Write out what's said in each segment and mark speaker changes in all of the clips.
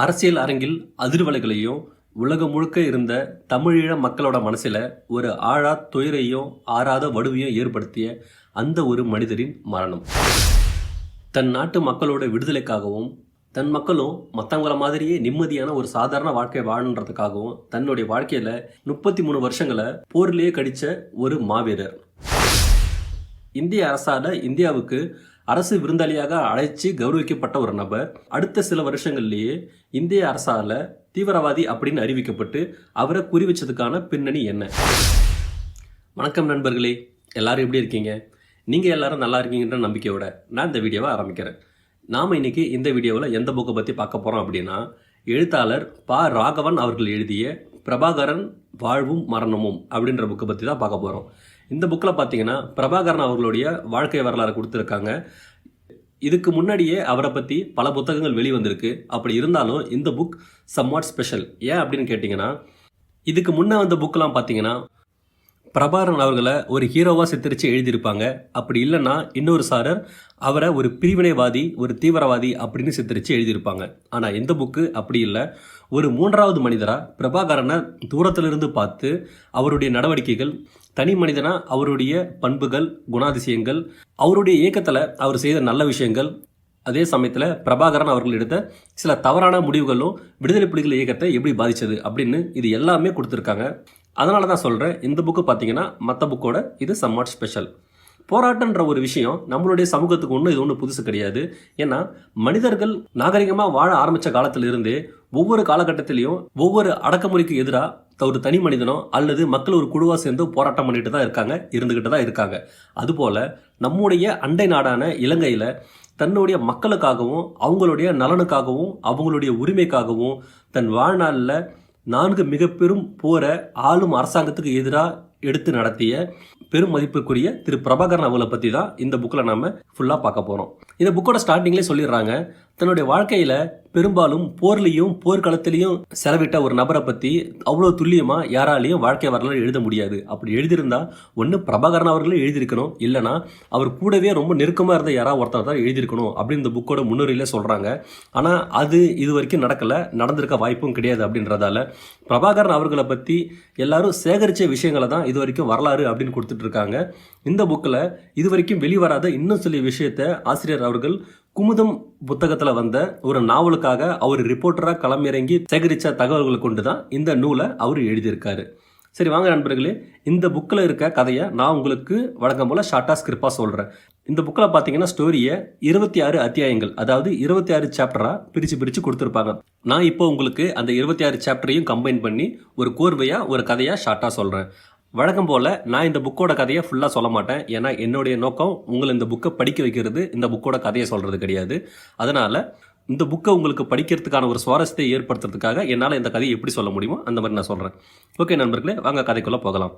Speaker 1: அரசியல் அரங்கில் அதிர்வலைகளையும் உலகம் முழுக்க இருந்த தமிழீழ மக்களோட மனசில் ஒரு ஆழா துயரையும் ஆறாத வடுவையும் ஏற்படுத்திய அந்த ஒரு மனிதரின் மரணம். தன் நாட்டு மக்களோட விடுதலைக்காகவும் தன் மக்களும் மற்றவங்கள மாதிரியே நிம்மதியான ஒரு சாதாரண வாழ்க்கை வாழணுன்றதுக்காகவும் தன்னுடைய வாழ்க்கையில் முப்பத்தி மூணு வருஷங்களை போரிலேயே கடித்த ஒரு மாவீரர். இந்திய அரசால இந்தியாவுக்கு அரசு விருந்தாளியாக அழைச்சி கௌரவிக்கப்பட்ட ஒரு நபர் அடுத்த சில வருஷங்கள்லேயே இந்திய அரசால தீவிரவாதி அப்படின்னு அறிவிக்கப்பட்டு அவரை குறி வச்சதுக்கான பின்னணி என்ன? வணக்கம் நண்பர்களே. எல்லாரும் எப்படி இருக்கீங்க? நீங்கள் எல்லாரும் நல்லா இருக்கீங்கன்ற நம்பிக்கையோட நான் இந்த வீடியோவை ஆரம்பிக்கிறேன். நாம் இன்னைக்கு இந்த வீடியோவில் எந்த புக்கை பற்றி பார்க்க போகிறோம் அப்படின்னா எழுத்தாளர் ப. ராகவன் அவர்கள் எழுதிய பிரபாகரன் வாழ்வும் மரணமும் அப்படின்ற புக்கை பற்றி தான் பார்க்க போகிறோம் இந்த புக்கில் பார்த்தீங்கன்னா பிரபாகரன் அவர்களுடைய வாழ்க்கை வரலாறு கொடுத்துருக்காங்க. இதுக்கு முன்னாடியே அவரை பற்றி பல புத்தகங்கள் வெளிவந்திருக்கு. அப்படி இருந்தாலும் இந்த புக் சம்வாட் ஸ்பெஷல் ஏன் அப்படின்னு கேட்டிங்கன்னா இதுக்கு முன்னே வந்த புக்கெலாம் பார்த்தீங்கன்னா பிரபாகரன் அவர்களை ஒரு ஹீரோவாக சித்தரித்து எழுதியிருப்பாங்க. அப்படி இல்லைன்னா இன்னொரு சாரர் அவரை ஒரு பிரிவினைவாதி ஒரு தீவிரவாதி அப்படின்னு சித்தரித்து எழுதியிருப்பாங்க. ஆனால் இந்த புக்கு அப்படி இல்லை. ஒரு மூன்றாவது மனிதராக பிரபாகரனை தூரத்திலிருந்து பார்த்து அவருடைய நடவடிக்கைகள் தனி மனிதனாக அவருடைய பண்புகள் குணாதிசயங்கள் அவருடைய இயக்கத்தில் அவர் செய்த நல்ல விஷயங்கள். அதே சமயத்தில் பிரபாகரன் அவர்கள் எடுத்த சில தவறான முடிவுகளும் விடுதலை புலிகள் இயக்கத்தை எப்படி பாதித்தது அப்படின்னு இது எல்லாமே கொடுத்துருக்காங்க. அதனால தான் சொல்கிறேன் இந்த புக்கு பார்த்தீங்கன்னா மற்ற புக்கோட இது சம்வாட் ஸ்பெஷல் போராட்டன்ற ஒரு விஷயம் நம்மளுடைய சமூகத்துக்கு ஒன்றும் இது ஒன்றும் புதுசு கிடையாது. ஏன்னா மனிதர்கள் நாகரிகமாக வாழ ஆரம்பித்த காலத்திலிருந்தே ஒவ்வொரு காலகட்டத்திலையும் ஒவ்வொரு அடக்குமுறைக்கு எதிராக ஒரு தனி மனிதனோ அல்லது மக்கள் ஒரு குழுவாக சேர்ந்து போராட்டம் பண்ணிட்டு தான் இருக்காங்க இருந்துக்கிட்டு தான் இருக்காங்க. அதுபோல் நம்முடைய அண்டை நாடான இலங்கையில் தன்னுடைய மக்களுக்காகவும் அவங்களுடைய நலனுக்காகவும் அவங்களுடைய உரிமைக்காகவும் தன் வாழ்நாளில் நான்கு மிக பெரும் போரை ஆளும் அரசாங்கத்துக்கு எதிராக எடுத்து நடத்திய பெரும் மதிப்புக்குரிய திரு பிரபாகரன் அவங்களை பற்றி தான் இந்த புக்கில் நம்ம ஃபுல்லாக பார்க்க போகிறோம் இந்த புக்கோட ஸ்டார்டிங்லேயே சொல்லிடுறாங்க. தன்னுடைய வாழ்க்கையில் பெரும்பாலும் போர்லையும் போர்க்களத்திலையும் செலவிட்ட ஒரு நபரை பற்றி அவ்வளோ துல்லியமாக யாராலையும் வாழ்க்கை வரலாறு எழுத முடியாது. அப்படி எழுதியிருந்தா ஒன்று பிரபாகரன் அவர்களே எழுதியிருக்கணும். இல்லைனா அவர் கூடவே ரொம்ப நெருக்கமாக இருந்த யாராவது ஒருத்தர் தான் எழுதியிருக்கணும் அப்படின்னு இந்த புக்கோட முன்னுரையில் சொல்கிறாங்க ஆனால் அது இது வரைக்கும் நடக்கலை. நடந்திருக்க வாய்ப்பும் கிடையாது அப்படின்றதால பிரபாகரன் அவர்களை பற்றி எல்லாரும் சேகரித்த விஷயங்களை தான் இது வரைக்கும் வரலாறு அப்படின்னு கொடுத்துட்டு இருக்காங்க. இந்த புக்கில் இது வரைக்கும் வெளிவராத இன்னும் சில விஷயத்தை ஆசிரியர் அவர்கள் குமுதம் புத்தகத்தில் வந்த ஒரு நாவலுக்காக அவர் ரிப்போர்ட்டராக களமிறங்கி சேகரித்த தகவல்களை கொண்டு தான் இந்த நூலை அவர் எழுதியிருக்காரு. சரி வாங்க நண்பர்களே இந்த புக்கில் இருக்க கதையை நான் உங்களுக்கு வழக்கம் போல் ஷார்ட்டாக ஸ்கிரிப்பாக சொல்கிறேன் இந்த புக்கில் பார்த்தீங்கன்னா ஸ்டோரியை இருபத்தி ஆறு அத்தியாயங்கள் அதாவது இருபத்தி ஆறு சாப்டராக பிரித்து பிரித்து கொடுத்துருப்பாங்க. நான் இப்போ உங்களுக்கு அந்த இருபத்தி ஆறு சாப்டரையும் கம்பைன் பண்ணி ஒரு கோர்வையாக ஒரு கதையாக ஷார்ட்டாக சொல்கிறேன் வழக்கம் போல் நான் இந்த புக்கோட கதையை ஃபுல்லாக சொல்ல மாட்டேன். ஏன்னா என்னுடைய நோக்கம் உங்களை இந்த புக்கை படிக்க வைக்கிறது. இந்த புக்கோட கதையை சொல்கிறது கிடையாது. அதனால் இந்த புக்கை உங்களுக்கு படிக்கிறதுக்கான ஒரு சுவாரஸ்யத்தை ஏற்படுத்துறதுக்காக என்னால் இந்த கதையை எப்படி சொல்ல முடியுமோ அந்த மாதிரி நான் சொல்கிறேன் ஓகே நண்பர்களே வாங்க கதைக்குள்ளே போகலாம்.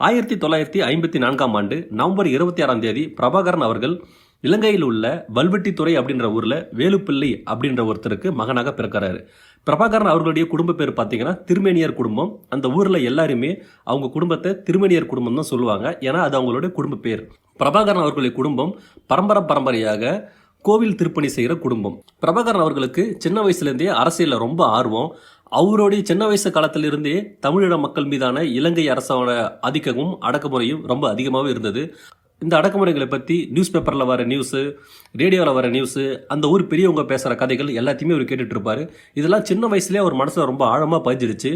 Speaker 1: ஆயிரத்தி தொள்ளாயிரத்தி ஐம்பத்தி நான்காம் ஆண்டு நவம்பர் இருபத்தி ஆறாம் தேதி பிரபாகரன் அவர்கள் இலங்கையில் உள்ள வல்வெட்டித்துறை அப்படின்ற ஊரில் வேலுப்பிள்ளை அப்படின்ற ஒருத்தருக்கு மகனாக பிறக்கிறாரு. பிரபாகரன் அவர்களுடைய குடும்ப பேர் பார்த்தீங்கன்னா திருமேனியர் குடும்பம். அந்த ஊரில் எல்லாருமே அவங்க குடும்பத்தை திருமேனியர் குடும்பம் தான் சொல்லுவாங்க. ஏன்னா அது அவங்களுடைய குடும்ப பேர். பிரபாகரன் அவர்களுடைய குடும்பம் பரம்பரை பரம்பரையாக கோவில் திருப்பணி செய்கிற குடும்பம். பிரபாகரன் அவர்களுக்கு சின்ன வயசுலேருந்தே அரசியலில் ரொம்ப ஆர்வம். அவருடைய சின்ன வயசு காலத்திலிருந்தே தமிழின மக்கள் மீதான இலங்கை அரசோட ஆதிக்கமும் அடக்குமுறையும் ரொம்ப அதிகமாகவே இருந்தது. இந்த அடக்குமுறைகளை பற்றி நியூஸ் பேப்பரில் வர நியூஸு ரேடியோவில் வர நியூஸு அந்த ஊர் பெரியவங்க பேசுகிற கதைகள் எல்லாத்தையுமே அவர் கேட்டுட்ருப்பார் இதெல்லாம் சின்ன வயசுலேயே அவர் மனசில் ரொம்ப ஆழமாக பதிஞ்சிடுச்சு.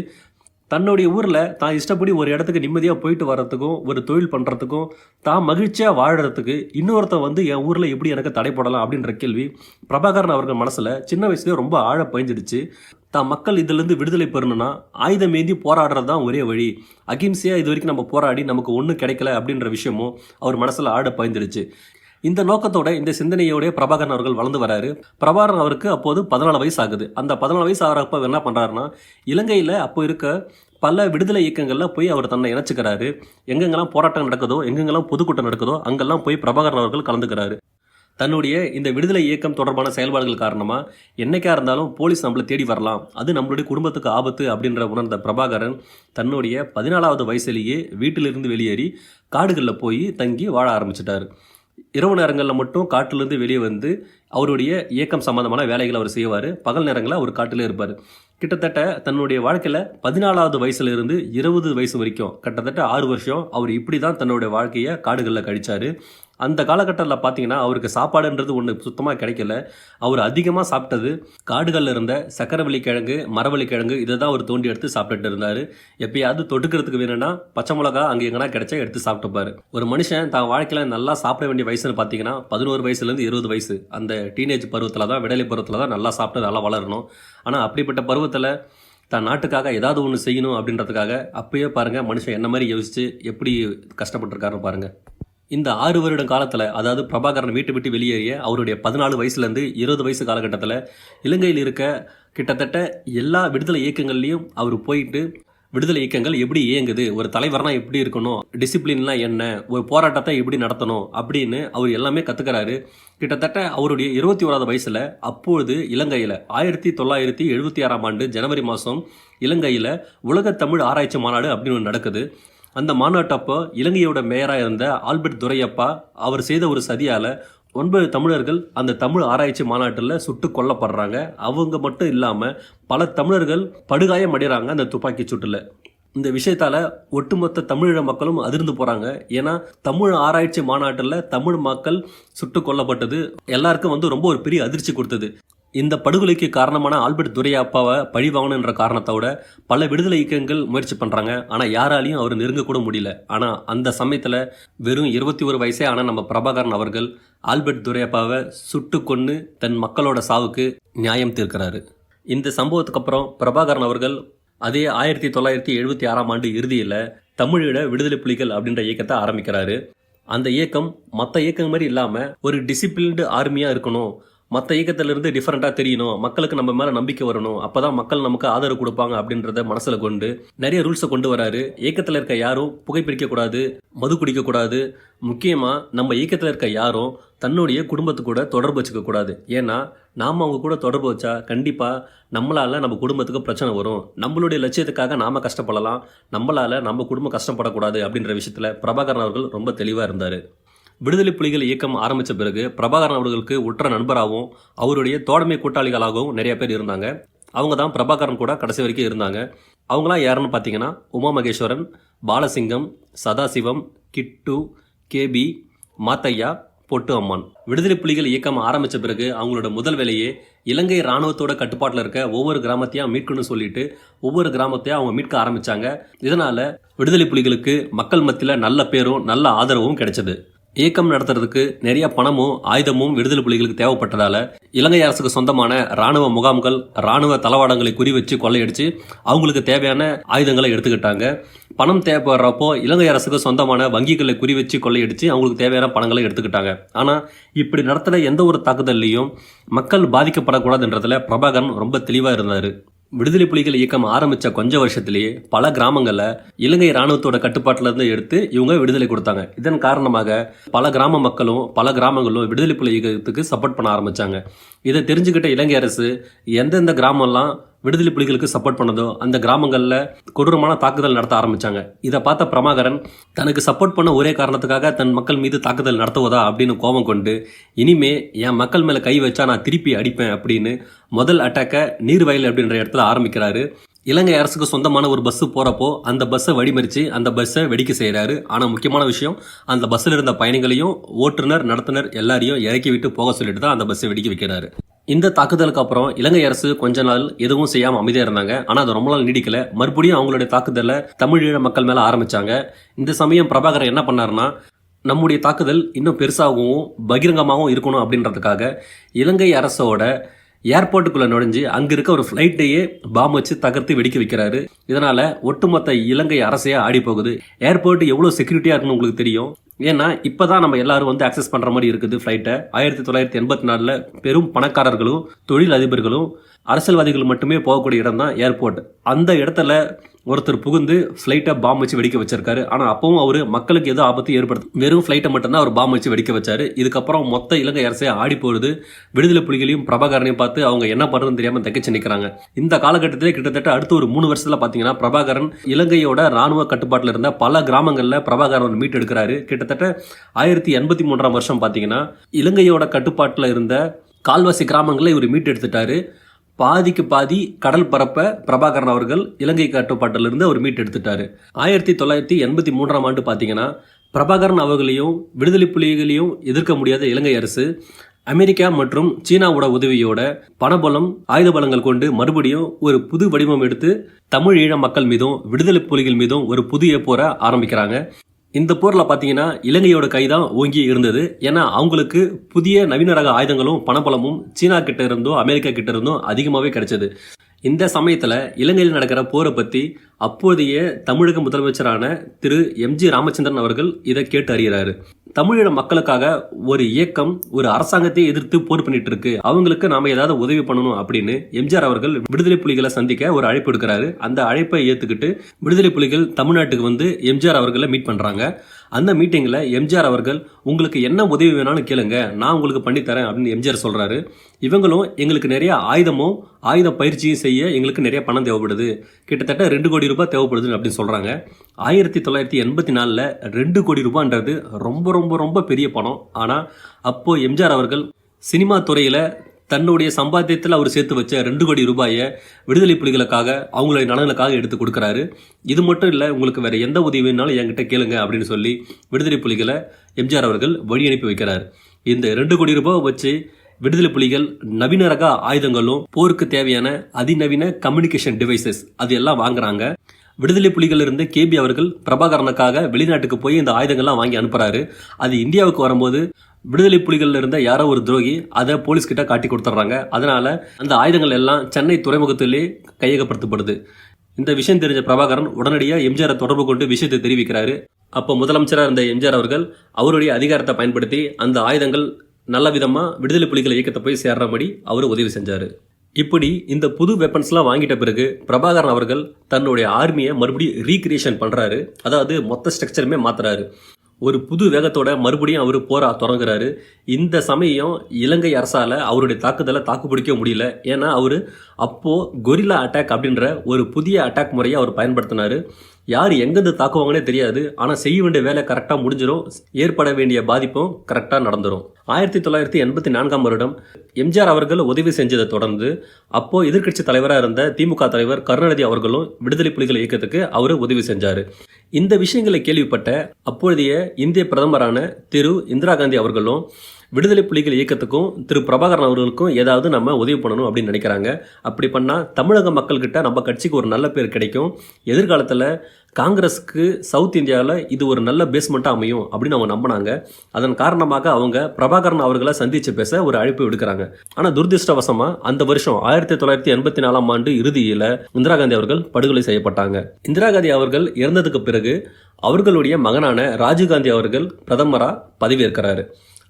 Speaker 1: தன்னுடைய ஊரில் தான் இஷ்டப்படி ஒரு இடத்துக்கு நிம்மதியாக போயிட்டு வர்றதுக்கும் ஒரு தொழில் பண்ணுறதுக்கும் தான் மகிழ்ச்சியாக வாழறதுக்கு இன்னொருத்தன் வந்து என் ஊரில் எப்படி எனக்கு தடைப்படலாம் அப்படின்ற கேள்வி பிரபாகரன் அவர்கள் மனசில் சின்ன வயசுலேயே ரொம்ப ஆழ பயஞ்சிடுச்சு தான் மக்கள் இதிலிருந்து விடுதலை பெறணும்னா ஆயுதம் ஏந்தி போராடுறது தான் ஒரே வழி. அகிம்சையாக இது வரைக்கும் நம்ம போராடி நமக்கு ஒன்றும் கிடைக்கல அப்படின்ற விஷயமும் அவர் மனசில் ஆழ பயந்துடுச்சு. இந்த நோக்கத்தோட இந்த சிந்தனையோட பிரபாகரன் அவர்கள் வளர்ந்து வராரு. பிரபாகரன் அவருக்கு அப்போது பதினாலு வயசு ஆகுது. அந்த பதினாலு வயசு ஆகிறப்ப என்ன பண்ணுறாருன்னா இலங்கையில் அப்போ இருக்க பல விடுதலை இயக்கங்களில் போய் அவர் தன்னை இணைச்சிக்கிறாரு. எங்கெங்கெல்லாம் போராட்டம் நடக்குதோ எங்கெங்கெல்லாம் பொதுக்கூட்டம் நடக்குதோ அங்கெல்லாம் போய் பிரபாகரன் அவர்கள் கலந்துக்கிறாரு. தன்னுடைய இந்த விடுதலை இயக்கம் தொடர்பான செயல்பாடுகள் காரணமாக என்னைக்கா இருந்தாலும் போலீஸ் நம்மளை தேடி வரலாம். அது நம்மளுடைய குடும்பத்துக்கு ஆபத்து அப்படின்ற உணர்ந்த பிரபாகரன் தன்னுடைய பதினாலாவது வயசுலேயே வீட்டிலிருந்து வெளியேறி காடுகளில் போய் தங்கி வாழ ஆரம்பிச்சிட்டாரு. இரவு நேரங்களில் மட்டும் காட்டிலேருந்து வெளியே வந்து அவருடைய இயக்கம் சம்பந்தமான வேலைகளை அவர் செய்வார். பகல் நேரங்களில் அவர் காட்டிலே இருப்பார். கிட்டத்தட்ட தன்னுடைய வாழ்க்கையில் பதினாலாவது வயசுலேருந்து இருபது வயசு வரைக்கும் கிட்டத்தட்ட ஆறு வருஷம் அவர் இப்படி தான் தன்னுடைய வாழ்க்கையை காடுகளில் கழித்தார் அந்த காலகட்டத்தில் பார்த்தீங்கன்னா அவருக்கு சாப்பாடுன்றது ஒன்று சுத்தமாக கிடைக்கல. அவர் அதிகமாக சாப்பிட்டது காடுகளில் இருந்த சக்கரவள்ளி கிழங்கு மரவள்ளி கிழங்கு இதை தான் அவர் தோண்டி எடுத்து சாப்பிட்டுட்டு இருந்தார். எப்பயாவது தொட்டுக்கிறதுக்கு வேணும்னா பச்சை மிளகா அங்கே எங்கன்னா கிடைச்சா எடுத்து சாப்பிட்டுப்பாரு. ஒரு மனுஷன் தான் வாழ்க்கையில் நல்லா சாப்பிட வேண்டிய வயசுன்னு பார்த்தீங்கன்னா பதினோரு வயசுலேருந்து இருபது வயசு. அந்த டீனேஜ் பருவத்தில் தான் விடலை பருவத்தில் தான் நல்லா சாப்பிட்டு நல்லா வளரணும். ஆனால் அப்படிப்பட்ட பருவத்தில் தன் நாட்டுக்காக ஏதாவது ஒன்று செய்யணும் அப்படின்றதுக்காக அப்பயே பாருங்கள் மனுஷன் என்ன மாதிரி யோசித்து எப்படி கஷ்டப்பட்டுருக்காருன்னு பாருங்கள் இந்த ஆறு வருட காலத்தில் அதாவது பிரபாகரன் வீட்டை விட்டு வெளியேறிய அவருடைய பதினாலு வயசுலேருந்து இருபது வயசு காலகட்டத்தில் இலங்கையில் இருக்க கிட்டத்தட்ட எல்லா விடுதலை இயக்கங்கள்லேயும் அவர் போயிட்டு விடுதலை இயக்கங்கள் எப்படி இயங்குது ஒரு தலைவர்னா எப்படி இருக்கணும் டிசிப்ளின்லாம் என்ன ஒரு போராட்டத்தை எப்படி நடத்தணும் அப்படின்னு அவர் எல்லாமே கற்றுக்கிறாரு கிட்டத்தட்ட அவருடைய இருபத்தி ஓராவது வயசில் அப்பொழுது இலங்கையில் ஆயிரத்தி தொள்ளாயிரத்தி எழுபத்தி ஆறாம் ஆண்டு ஜனவரி மாதம் இலங்கையில் உலக தமிழ் ஆராய்ச்சி மாநாடு அப்படின்னு ஒன்று நடக்குது. அந்த மாநாட்டப்போ இலங்கையோட மேயராக இருந்த ஆல்பர்ட் துரையப்பா அவர் செய்த ஒரு சதியால் ஒன்பது தமிழர்கள் அந்த தமிழ் ஆராய்ச்சி மாநாட்டில் சுட்டு கொல்லப்படுறாங்க. அவங்க மட்டும் இல்லாமல் பல தமிழர்கள் படுகாயம் அடைகிறாங்க அந்த துப்பாக்கி சூட்டில். இந்த விஷயத்தால் ஒட்டுமொத்த தமிழீழ மக்களும் அதிர்ந்து போகிறாங்க ஏன்னா தமிழ் ஆராய்ச்சி மாநாட்டில் தமிழ் மக்கள் சுட்டு கொல்லப்பட்டது எல்லாருக்கும் வந்து ரொம்ப ஒரு பெரிய அதிர்ச்சி கொடுத்தது. இந்த படுகொலைக்கு காரணமான ஆல்பர்ட் துரையாப்பாவை பழி வாங்கணுன்ற காரணத்தோட பல விடுதலை இயக்கங்கள் முயற்சி பண்ணுறாங்க ஆனால் யாராலையும் அவர் நெருங்கக்கூட முடியல. ஆனால் அந்த சமயத்தில் வெறும் இருபத்தி ஒரு வயசே ஆனால் நம்ம பிரபாகரன் அவர்கள் ஆல்பர்ட் துரையாப்பாவை சுட்டு கொன்று தன் மக்களோட சாவுக்கு நியாயம் தீர்க்கிறாரு. இந்த சம்பவத்துக்கு அப்புறம் பிரபாகரன் அவர்கள் அதே ஆயிரத்தி தொள்ளாயிரத்தி எழுபத்தி ஆறாம் ஆண்டு இறுதியில் தமிழீழ விடுதலை புலிகள் அப்படின்ற இயக்கத்தை ஆரம்பிக்கிறாரு. அந்த இயக்கம் மற்ற இயக்கம் மாதிரி இல்லாமல் ஒரு டிசிப்ளின்டு ஆர்மியாக இருக்கணும். மற்ற இயக்கத்திலிருந்து டிஃப்ரெண்ட்டாக தெரியணும். மக்களுக்கு நம்ம மேலே நம்பிக்கை வரணும். அப்போ தான் மக்கள் நமக்கு ஆதரவு கொடுப்பாங்க அப்படின்றத மனசில் கொண்டு நிறைய ரூல்ஸை கொண்டு வராரு. இயக்கத்தில் இருக்க யாரும் புகைப்பிடிக்கக்கூடாது மது குடிக்கக்கூடாது முக்கியமாக நம்ம இயக்கத்தில் இருக்க யாரும் தன்னுடைய குடும்பத்து கூட தொடர்பு வச்சுக்கக்கூடாது ஏன்னா நாம் அவங்க கூட தொடர்பு வச்சா கண்டிப்பாக நம்மளால் நம்ம குடும்பத்துக்கு பிரச்சனை வரும். நம்மளுடைய லட்சியத்துக்காக நாம் கஷ்டப்படலாம். நம்மளால் நம்ம குடும்பம் கஷ்டப்படக்கூடாது அப்படின்ற விஷயத்தில் பிரபாகரன் அவர்கள் ரொம்ப தெளிவாக இருந்தார். விடுதலை புலிகள் இயக்கம் ஆரம்பித்த பிறகு பிரபாகரன் அவர்களுக்கு உற்ற நண்பராகவும் அவருடைய தோழமை கூட்டாளிகளாகவும் நிறைய பேர் இருந்தாங்க. அவங்க தான் பிரபாகரன் கூட கடைசி வரைக்கும் இருந்தாங்க. அவங்களாம் யாருன்னு பார்த்தீங்கன்னா உமா மகேஸ்வரன் பாலசிங்கம் சதாசிவம் கிட்டு கேபி மாத்தையா பொட்டு அம்மான். விடுதலை புலிகள் இயக்கம் ஆரம்பித்த பிறகு அவங்களோட முதல் வேலையே இலங்கை இராணுவத்தோட கட்டுப்பாட்டில் இருக்க ஒவ்வொரு கிராமத்தையும் மீட்கணும்னு சொல்லிட்டு ஒவ்வொரு கிராமத்தையும் அவங்க மீட்க ஆரம்பித்தாங்க இதனால் விடுதலை புலிகளுக்கு மக்கள் மத்தியில் நல்ல பேரும் நல்ல ஆதரவும் கிடைச்சது. இயக்கம் நடத்துறதுக்கு நிறைய பணமும் ஆயுதமும் விடுதலை புலிகளுக்கு தேவைப்பட்டதால இலங்கை அரசுக்கு சொந்தமான ராணுவ முகாம்கள் ராணுவ தளவாடங்களை குறி வச்சு கொள்ளையடிச்சு அவங்களுக்கு தேவையான ஆயுதங்களை எடுத்துக்கிட்டாங்க. பணம் தேவைப்படுறப்போ இலங்கை அரசுக்கு சொந்தமான வங்கிகளை குறி வச்சு கொள்ளையடிச்சு அவங்களுக்கு தேவையான பணங்களை எடுத்துக்கிட்டாங்க. ஆனால் இப்படி நடத்துகிற எந்த ஒரு தாக்குதல்லையும் மக்கள் பாதிக்கப்படக்கூடாதுன்றதுல பிரபாகரன் ரொம்ப தெளிவாக இருந்தார். விடுதலை புலிகள் இயக்கம் ஆரம்பித்த கொஞ்ச வருஷத்திலேயே பல கிராமங்களில் இலங்கை இராணுவத்தோட கட்டுப்பாட்டிலேருந்து எடுத்து இவங்க விடுதலை கொடுத்தாங்க. இதன் காரணமாக பல கிராம மக்களும் பல கிராமங்களும் விடுதலை புலி இயக்கத்துக்கு சப்போர்ட் பண்ண ஆரம்பித்தாங்க இதை தெரிஞ்சுக்கிட்ட இலங்கை அரசு எந்தெந்த கிராமம்லாம் விடுதலை புலிகளுக்கு சப்போர்ட் பண்ணதோ அந்த கிராமங்களில் கொடூரமான தாக்குதல் நடத்த ஆரம்பித்தாங்க இதை பார்த்த பிரமாகரன் தனக்கு சப்போர்ட் பண்ண ஒரே காரணத்துக்காக தன் மக்கள் மீது தாக்குதல் நடத்துவதா அப்படின்னு கோபம் கொண்டு இனிமே என் மக்கள் மேலே கை வச்சா நான் திருப்பி அடிப்பேன் அப்படின்னு முதல் அட்டாக்கை நீர்வயல் அப்படின்ற இடத்துல ஆரம்பிக்கிறாரு. இலங்கை அரசுக்கு சொந்தமான ஒரு பஸ்ஸு போகிறப்போ அந்த பஸ்ஸை வழிமறித்து அந்த பஸ்ஸை வெடிக்க செய்கிறாரு ஆனால் முக்கியமான விஷயம் அந்த பஸ்ஸில் இருந்த பயணிகளையும் ஓட்டுநர் நடத்துனர் எல்லாரையும் இறக்கி விட்டு போக சொல்லிட்டு தான் அந்த பஸ்ஸை வெடிக்க வைக்கிறாரு. இந்த தாக்குதலுக்கு அப்புறம் இலங்கை அரசு கொஞ்ச நாள் எதுவும் செய்யாமல் அமைதியாக இருந்தாங்க. ஆனால் அது ரொம்ப நாள் நீடிக்கல. மறுபடியும் அவங்களுடைய தாக்குதலை தமிழீழ மக்கள் மேலே ஆரம்பித்தாங்க இந்த சமயம் பிரபாகர் என்ன பண்ணாருன்னா நம்முடைய தாக்குதல் இன்னும் பெருசாகவும் பகிரங்கமாகவும் இருக்கணும் அப்படின்றதுக்காக இலங்கை அரசோட ஏர்போர்ட்டுக்குள்ளே நுழைஞ்சு அங்கே இருக்க ஒரு ஃப்ளைட்டையே பாம் வச்சு தகர்த்து வெடிக்க வைக்கிறாரு. இதனால் ஒட்டுமொத்த இலங்கை அரசையாக ஆடி போகுது. ஏர்போர்ட் எவ்வளோ செக்யூரிட்டியாக இருக்குன்னு உங்களுக்கு தெரியும். ஏன்னா இப்போ தான் நம்ம எல்லாரும் வந்து அக்சஸ் பண்ணுற மாதிரி இருக்குது ஃப்ளைட்டை ஆயிரத்தி தொள்ளாயிரத்தி எண்பத்தி நாலில் பெரும் பணக்காரர்களும் தொழில் அதிபர்களும் அரசியல்வாதிகள் மட்டுமே போகக்கூடிய இடம் தான் ஏர்போர்ட். அந்த இடத்துல ஒருத்தர் புகுந்து ஃப்ளைட்டை பாம் வச்சு வெடிக்க வச்சிருக்காரு. ஆனால் அப்பவும் அவர் மக்களுக்கு எதுவும் ஆபத்து ஏற்படுத்தும் வெறும் ஃப்ளைட்டை மட்டும்தான் அவர் பாம் வச்சு வெடிக்க வச்சார். இதுக்கப்புறம் மொத்த இலங்கை அரசே ஆடி போகுது. விடுதலை புலிகளையும் பிரபாகரனையும் பார்த்து அவங்க என்ன பண்ணுறதுன்னு தெரியாமல் தக்கச்சு நிற்கிறாங்க இந்த காலகட்டத்திலே கிட்டத்தட்ட அடுத்த ஒரு மூணு வருஷத்தில் பார்த்தீங்கன்னா பிரபாகரன் இலங்கையோட ராணுவ கட்டுப்பாட்டில் இருந்த பல கிராமங்களில் பிரபாகரன் மீட் எடுக்கிறாரு. கிட்டத்தட்ட ஆயிரத்தி எண்பத்தி மூன்றாம் வருஷம் பார்த்தீங்கன்னா இலங்கையோட கட்டுப்பாட்டில் இருந்த கால்வாசி கிராமங்களை இவர் மீட் எடுத்துட்டாரு. பாதிக்கு பாதி கடல் பரப்ப பிரபாகரன் அவர்கள் இலங்கை கட்டுப்பாட்டிலிருந்து அவர் மீட்டெடுத்துட்டாரு ஆயிரத்தி தொள்ளாயிரத்தி எண்பத்தி மூன்றாம் ஆண்டு பார்த்தீங்கன்னா பிரபாகரன் அவர்களையும் விடுதலை புலிகளையும் எதிர்க்க முடியாத இலங்கை அரசு அமெரிக்கா மற்றும் சீனாவோட உதவியோட பணபலம் ஆயுத பலங்கள் கொண்டு மறுபடியும் ஒரு புது வடிவம் எடுத்து தமிழ் ஈழ மக்கள் மீதும் விடுதலை புலிகள் மீதும் ஒரு புதிய போரை ஆரம்பிக்கிறாங்க. இந்த போரில் பார்த்தீங்கன்னா இலங்கையோட கை தான் ஓங்கி இருந்தது. ஏன்னா அவங்களுக்கு புதிய நவீன ரக ஆயுதங்களும் பணப்பலமும் சீனா கிட்ட இருந்தும் அமெரிக்கா கிட்ட இருந்தும் அதிகமாகவே கிடைச்சது. இந்த சமயத்தில் இலங்கையில் நடக்கிற போரை பற்றி அப்போதைய தமிழக முதலமைச்சரான திரு எம்ஜி ராமச்சந்திரன் அவர்கள் இதை கேட்டு அறிகிறாரு. தமிழீழ மக்களுக்காக ஒரு இயக்கம் ஒரு அரசாங்கத்தை எதிர்த்து போர் பண்ணிட்டு இருக்கு அவங்களுக்கு நாம ஏதாவது உதவி பண்ணணும் அப்படின்னு எம்ஜிஆர் அவர்கள் விடுதலை புலிகளை சந்திக்க ஒரு அழைப்பு எடுக்கிறாரு அந்த அழைப்பை ஏத்துக்கிட்டு விடுதலை புலிகள் தமிழ்நாட்டுக்கு வந்து எம்ஜிஆர் அவர்களை மீட் பண்றாங்க. அந்த மீட்டிங்கில் எம்ஜிஆர் அவர்கள் உங்களுக்கு என்ன உதவி வேணாலும் கேளுங்க நான் உங்களுக்கு பண்ணித்தரேன் அப்படின்னு எம்ஜிஆர் சொல்கிறாரு இவங்களும் எங்களுக்கு நிறைய ஆயுதமும் ஆயுத பயிற்சியும் செய்ய எங்களுக்கு நிறைய பணம் தேவைப்படுது. கிட்டத்தட்ட ரெண்டு கோடி ரூபாய் தேவைப்படுதுன்னு அப்படின்னு சொல்கிறாங்க ஆயிரத்தி தொள்ளாயிரத்தி எண்பத்தி நாலில் ரெண்டு கோடி ரூபான்றது ரொம்ப ரொம்ப ரொம்ப பெரிய பணம். ஆனால் அப்போது எம்ஜிஆர் அவர்கள் சினிமா துறையில் தன்னுடைய சம்பாத்தியத்தில் அவர் சேர்த்து வச்ச ரெண்டு கோடி ரூபாயை விடுதலை புலிகளுக்காக அவங்களுடைய நலனுக்காக எடுத்து கொடுக்குறாரு. இது மட்டும் இல்லை உங்களுக்கு வேறு எந்த உதவி வேணாலும் என்கிட்ட கேளுங்க அப்படின்னு சொல்லி விடுதலை புலிகளை எம்ஜிஆர் அவர்கள் வழி அனுப்பி வைக்கிறார். இந்த ரெண்டு கோடி ரூபாய் வச்சு விடுதலை புலிகள் நவீன ரக ஆயுதங்களும் போருக்கு தேவையான அதிநவீன கம்யூனிகேஷன் டிவைசஸ் அது எல்லாம் வாங்குறாங்க. விடுதலை புலிகள் இருந்து கேபி அவர்கள் பிரபாகரனுக்காக வெளிநாட்டுக்கு போய் இந்த ஆயுதங்கள்லாம் வாங்கி அனுப்புறாரு. அது இந்தியாவுக்கு வரும்போது விடுதலை புலிகளில் இருந்த யாரோ ஒரு துரோகி அதை போலீஸ்கிட்ட காட்டி கொடுத்துட்றாங்க. அதனால அந்த ஆயுதங்கள் எல்லாம் சென்னை துறைமுகத்திலே கையகப்படுத்தப்படுது. இந்த விஷயம் தெரிஞ்ச பிரபாகரன் உடனடியாக எம்ஜிஆரை தொடர்பு கொண்டு விஷயத்தை தெரிவிக்கிறாரு. அப்போ முதலமைச்சராக இருந்த எம்ஜிஆர் அவர்கள் அவருடைய அதிகாரத்தை பயன்படுத்தி அந்த ஆயுதங்கள் நல்ல விதமாக விடுதலை புலிகள் இயக்கத்தை போய் சேர்றபடி அவர் உதவி செஞ்சார். இப்படி இந்த புது வெப்பன்ஸ்லாம் வாங்கிட்ட பிறகு பிரபாகரன் அவர்கள் தன்னுடைய ஆர்மியை மறுபடியும் ரீக்ரியேஷன் பண்ணுறாரு அதாவது மொத்த ஸ்ட்ரக்சருமே மாத்துறாரு. ஒரு புது வேகத்தோட மறுபடியும் அவர் போரா தொடங்குறாரு. இந்த சமயம் இலங்கை அரசால அவருடைய தாக்குதலை தாக்குப்பிடிக்க முடியல. ஏன்னா அவர் அப்போ கொரில்லா அட்டாக் அப்படின்ற ஒரு புதிய அட்டாக் முறையை அவர் பயன்படுத்தினாரு. யார் எங்கேருந்து தாக்குவாங்கன்னே தெரியாது. ஆனால் செய்ய வேண்டிய வேலை கரெக்டாக முடிஞ்சிடும் ஏற்பட வேண்டிய பாதிப்பும் கரெக்டாக நடந்துடும் ஆயிரத்தி தொள்ளாயிரத்தி எண்பத்தி நான்காம் வருடம் எம்ஜிஆர் அவர்கள் உதவி செஞ்சதை தொடர்ந்து அப்போ எதிர்க்கட்சி தலைவராக இருந்த திமுக தலைவர் கருணாநிதி அவர்களும் விடுதலை புலிகள் இயக்கத்துக்கு அவர் உதவி செஞ்சார். இந்த விஷயங்களை கேள்விப்பட்ட அப்பொழுதைய இந்திய பிரதமரான திரு இந்திரா காந்தி அவர்களும் விடுதலை புலிகள் இயக்கத்துக்கும் திரு பிரபாகரன் அவர்களுக்கும் ஏதாவது நம்ம உதவி பண்ணணும் அப்படின்னு நினைக்கிறாங்க. அப்படி பண்ணால் தமிழக மக்கள்கிட்ட நம்ம கட்சிக்கு ஒரு நல்ல பேர் கிடைக்கும். எதிர்காலத்தில் காங்கிரஸுக்கு சவுத் இந்தியாவில் இது ஒரு நல்ல பேஸ்மெண்ட்டாக அமையும் அப்படின்னு அவங்க நம்பினாங்க. அதன் காரணமாக அவங்க பிரபாகரன் அவர்களை சந்தித்து பேச ஒரு அழைப்பு விடுக்கிறாங்க. ஆனால் துரதிருஷ்டவசமாக அந்த வருஷம் ஆயிரத்தி தொள்ளாயிரத்தி எண்பத்தி நாலாம் ஆண்டு இறுதியில் இந்திரா காந்தி அவர்கள் படுகொலை செய்யப்பட்டாங்க. இந்திரா காந்தி அவர்கள் இறந்ததுக்கு பிறகு அவர்களுடைய மகனான ராஜீவ்காந்தி அவர்கள் பிரதமராக பதவியேற்கிறாரு.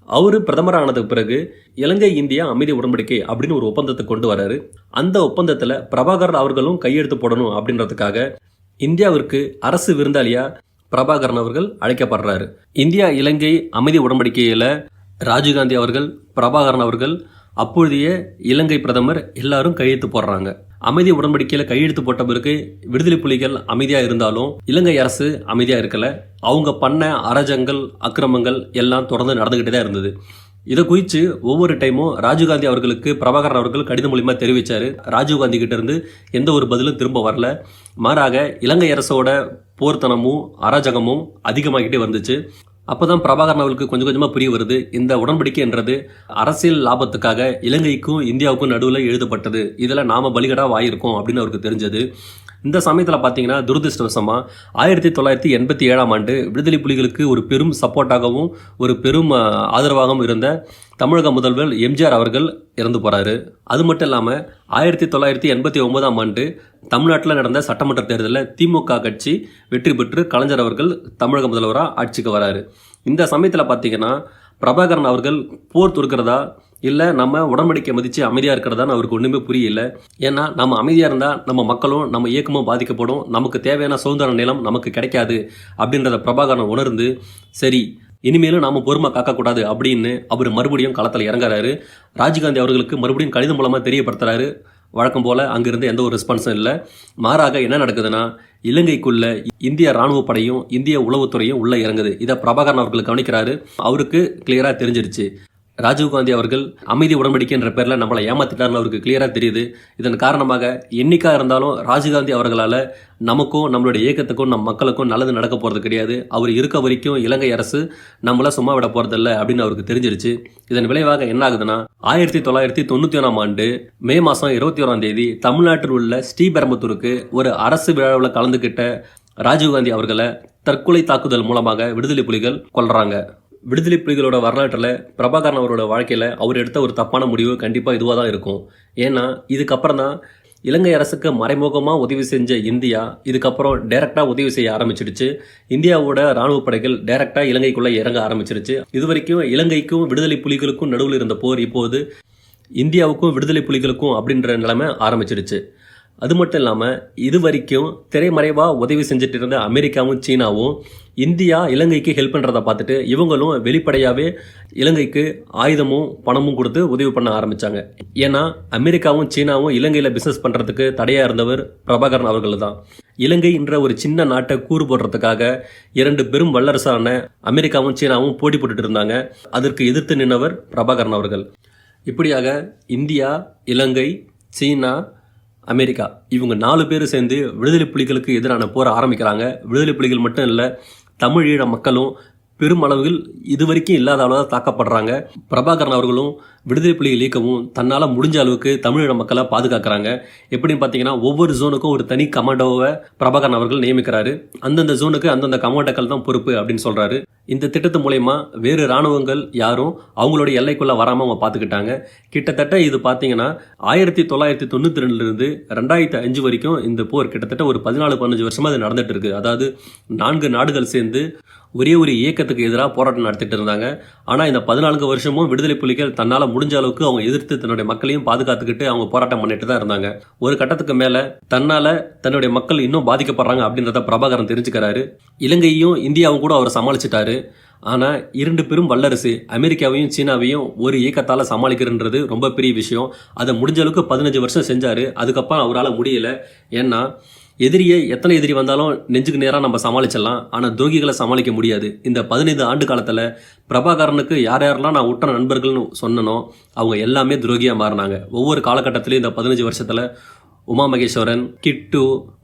Speaker 1: அவர் பிரதமரானதுக்கு பிறகு இலங்கை இந்தியா அமைதி உடன்படிக்கை அப்படின்னு ஒரு ஒப்பந்தத்தை கொண்டு வராரு. அந்த ஒப்பந்தத்தில் பிரபாகர் அவர்களும் கையெழுத்து போடணும் அப்படின்றதுக்காக இந்தியாவிற்கு அரசு விருந்தாளியா பிரபாகரன் அவர்கள் அழைக்கப்படுறாரு. இந்தியா இலங்கை அமைதி உடன்படிக்கையில் ராஜீவ்காந்தி அவர்கள் பிரபாகரன் அவர்கள் அப்பொழுதைய இலங்கை பிரதமர் எல்லாரும் கையெழுத்து போடுறாங்க. அமைதி உடன்படிக்கையில் கையெழுத்து போட்ட பிறகு விடுதலை புலிகள் அமைதியாக இருந்தாலும் இலங்கை அரசு அமைதியாக இருக்கல. அவங்க பண்ண அரஜங்கள் அக்கிரமங்கள் எல்லாம் தொடர்ந்து நடந்துக்கிட்டே தான் இருந்தது. இதை குறித்து ஒவ்வொரு டைமும் ராஜீவ்காந்தி அவர்களுக்கு பிரபாகரன் அவர்கள் கடிதம் மூலியமா தெரிவித்தார் ராஜீவ்காந்தி கிட்ட இருந்து எந்த ஒரு பதிலும் திரும்ப வரல. மாறாக இலங்கை அரசோட போர்த்தனமும் அராஜகமும் அதிகமாகிட்டே வந்துச்சு. அப்போதான் பிரபாகரன் அவர்களுக்கு கொஞ்சம் கொஞ்சமாக புரிய வருது. இந்த உடன்படிக்கைன்றது அரசியல் லாபத்துக்காக இலங்கைக்கும் இந்தியாவுக்கும் நடுவில் எழுதப்பட்டது. இதில் நாம் பலிகடாக ஆயிருக்கோம் அப்படின்னு அவருக்கு தெரிஞ்சது. இந்த சமயத்தில் பார்த்தீங்கன்னா துரதிருஷ்டவசமாக ஆயிரத்தி தொள்ளாயிரத்தி எண்பத்தி ஏழாம் ஆண்டு விடுதலை புலிகளுக்கு ஒரு பெரும் சப்போர்ட்டாகவும் ஒரு பெரும் ஆதரவாகவும் இருந்த தமிழக முதல்வர் எம்ஜிஆர் அவர்கள் இறந்து போகிறாரு அது மட்டும் இல்லாமல் ஆயிரத்தி தொள்ளாயிரத்தி எண்பத்தி ஒன்பதாம் ஆண்டு தமிழ்நாட்டில் நடந்த சட்டமன்ற தேர்தலில் திமுக கட்சி வெற்றி பெற்று கலைஞர் அவர்கள் தமிழக முதல்வராக ஆட்சிக்கு வராரு. இந்த சமயத்தில் பார்த்தீங்கன்னா பிரபாகரன் அவர்கள் போர் தொடுக்கிறதா இல்லை நம்ம உடம்படிக்கை மதித்து அமைதியாக இருக்கிறதான் அவருக்கு ஒன்றுமே புரியல. ஏன்னா நம்ம அமைதியாக இருந்தால் நம்ம மக்களும் நம்ம இயக்கமும் பாதிக்கப்படும். நமக்கு தேவையான சுதந்திர நிலம் நமக்கு கிடைக்காது அப்படின்றத பிரபாகரன் உணர்ந்து சரி இனிமேலும் நாம் பொறுமை காக்கக்கூடாது அப்படின்னு அவர் மறுபடியும் களத்தில் இறங்குறாரு. ராஜீவ்காந்தி அவர்களுக்கு மறுபடியும் கடிதம் மூலமாக தெரியப்படுத்துறாரு. வழக்கம் போல் அங்கிருந்து எந்த ஒரு ரெஸ்பான்ஸும் இல்லை. மாறாக என்ன நடக்குதுன்னா இலங்கைக்குள்ள இந்திய ராணுவ படையும் இந்திய உளவுத்துறையும் உள்ளே இறங்குது. இதை பிரபாகரன் அவர்கள் கவனிக்கிறாரு. அவருக்கு கிளியராக தெரிஞ்சிருச்சு. ராஜீவ்காந்தி அவர்கள் அமைதி உடன்படிக்கைன்ற பேரில் நம்மளை ஏமாத்திட்டார்னு அவருக்கு கிளியராக தெரியுது. இதன் காரணமாக என்னைக்காக இருந்தாலும் ராஜீவ்காந்தி அவர்களால் நமக்கும் நம்மளுடைய இயக்கத்துக்கும் நம் மக்களுக்கும் நல்லது நடக்க போகிறது கிடையாது. அவர் இருக்க வரைக்கும் இலங்கை அரசு நம்மள சும்மா விட போகிறதில்ல அப்படின்னு அவருக்கு தெரிஞ்சிருச்சு. இதன் விளைவாக என்ன ஆகுதுன்னா ஆயிரத்தி தொள்ளாயிரத்தி தொண்ணூற்றி ஒன்றாம் ஆண்டு மே மாதம் இருபத்தி ஓராம் தேதி தமிழ்நாட்டில் உள்ள ஸ்ரீபெரம்பத்தூருக்கு ஒரு அரசு விழாவில் கலந்துக்கிட்ட ராஜீவ்காந்தி அவர்களை தற்கொலை தாக்குதல் மூலமாக விடுதலை புலிகள் கொள்றாங்க விடுதலை புலிகளோட வரலாற்றில் பிரபாகரன் அவரோட வாழ்க்கையில் அவர் எடுத்த ஒரு தப்பான முடிவு கண்டிப்பாக இதுவாக தான் இருக்கும். ஏன்னா இதுக்கப்புறம் தான் இலங்கை அரசுக்கு மறைமுகமாக உதவி செஞ்ச இந்தியா இதுக்கப்புறம் டைரெக்டாக உதவி செய்ய ஆரம்பிச்சிடுச்சு இந்தியாவோட ராணுவ படைகள் டைரெக்டாக இலங்கைக்குள்ளே இறங்க ஆரம்பிச்சிருச்சு. இது வரைக்கும் இலங்கைக்கும் விடுதலை புலிகளுக்கும் நடுவில் இருந்த போர் இப்போது இந்தியாவுக்கும் விடுதலை புலிகளுக்கும் அப்படின்ற நிலைமை ஆரம்பிச்சிடுச்சு அது மட்டும் இல்லாமல் இது வரைக்கும் திரைமறைவாக உதவி செஞ்சுட்டு இருந்த அமெரிக்காவும் சீனாவும் இந்தியா இலங்கைக்கு ஹெல்ப் பண்ணுறதை பார்த்துட்டு இவங்களும் வெளிப்படையாகவே இலங்கைக்கு ஆயுதமும் பணமும் கொடுத்து உதவி பண்ண ஆரம்பித்தாங்க ஏன்னா அமெரிக்காவும் சீனாவும் இலங்கையில் பிஸ்னஸ் பண்ணுறதுக்கு தடையாக இருந்தவர் பிரபாகரன் அவர்கள் தான். இலங்கை என்ற ஒரு சின்ன நாட்டை கூறு போடுறதுக்காக இரண்டு பெரும் வல்லரசான அமெரிக்காவும் சீனாவும் போட்டி போட்டுட்டு இருந்தாங்க. அதற்கு எதிர்த்து நின்றவர் பிரபாகரன் அவர்கள். இப்படியாக இந்தியா இலங்கை சீனா அமெரிக்கா இவங்க நாலு பேர் சேர்ந்து விடுதலை புலிகளுக்கு எதிரான போரை ஆரம்பிக்கிறாங்க. விடுதலை புலிகள் மட்டும் இல்லை தமிழீழ மக்களும் பெருமளவில் இதுவரைக்கும் இல்லாத அளவில் தாக்கப்படுறாங்க. பிரபாகரன் அவர்களும் விடுதலை புலிகள் இயக்கமும் தன்னால் முடிஞ்ச அளவுக்கு தமிழீழ மக்களை பாதுகாக்கிறாங்க. எப்படின்னு பார்த்தீங்கன்னா ஒவ்வொரு ஜோனுக்கும் ஒரு தனி கமாண்டோவை பிரபாகரன் அவர்கள் நியமிக்கிறாரு. அந்தந்த ஜோனுக்கு அந்தந்த கமாண்டோக்கள் தான் பொறுப்பு அப்படின்னு சொல்கிறாரு இந்த திட்டத்து மூலயமா வேறு இராணுவங்கள் யாரும் அவங்களுடைய எல்லைக்குள்ளே வராமல் அவங்க பார்த்துக்கிட்டாங்க கிட்டத்தட்ட இது பார்த்தீங்கன்னா ஆயிரத்தி தொள்ளாயிரத்தி தொண்ணூற்றி ரெண்டுலேருந்து ரெண்டாயிரத்தி அஞ்சு வரைக்கும் இந்த போர் கிட்டத்தட்ட ஒரு பதினாலு பதினஞ்சு வருஷமாக அது நடந்துட்டு இருக்கு. அதாவது நான்கு நாடுகள் சேர்ந்து ஒரே ஒரு இயக்கத்துக்கு எதிராக போராட்டம் நடத்திட்டு இருந்தாங்க. ஆனால் இந்த பதினான்கு வருஷமும் விடுதலை புலிகள் தன்னால் முடிஞ்ச அளவுக்கு அவங்க எதிர்த்து தன்னுடைய மக்களையும் பாதுகாத்துக்கிட்டு அவங்க போராட்டம் பண்ணிட்டு தான் இருந்தாங்க. ஒரு கட்டத்துக்கு மேலே தன்னால் தன்னுடைய மக்கள் இன்னும் பாதிக்கப்படுறாங்க அப்படின்றத பிரபாகரன் தெரிஞ்சுக்கிறாரு. இலங்கையும் இந்தியாவும் கூட அவர் சமாளிச்சிட்டாரு. ஆனால் இரண்டு பெரும் வல்லரசு அமெரிக்காவையும் சீனாவையும் ஒரு இயக்கத்தால் சமாளிக்கிறன்றது ரொம்ப பெரிய விஷயம். அதை முடிஞ்ச அளவுக்கு பதினஞ்சு வருஷம் செஞ்சார். அதுக்கப்புறம் அவரால் முடியலை. ஏன்னா எதிரியை எத்தனை எதிரி வந்தாலும் நெஞ்சுக்கு நேராக நம்ம சமாளிச்சிடலாம். ஆனால் துரோகிகளை சமாளிக்க முடியாது. இந்த பதினைந்து ஆண்டு காலத்தில் பிரபாகரனுக்கு யார் யாரெல்லாம் நான் உற்ற நண்பர்கள்னு சொன்னனோ அவங்க எல்லாமே துரோகியாக மாறினாங்க. ஒவ்வொரு காலகட்டத்திலையும் இந்த பதினஞ்சு வருஷத்தில் உமா மகேஸ்வரன் கிட்டு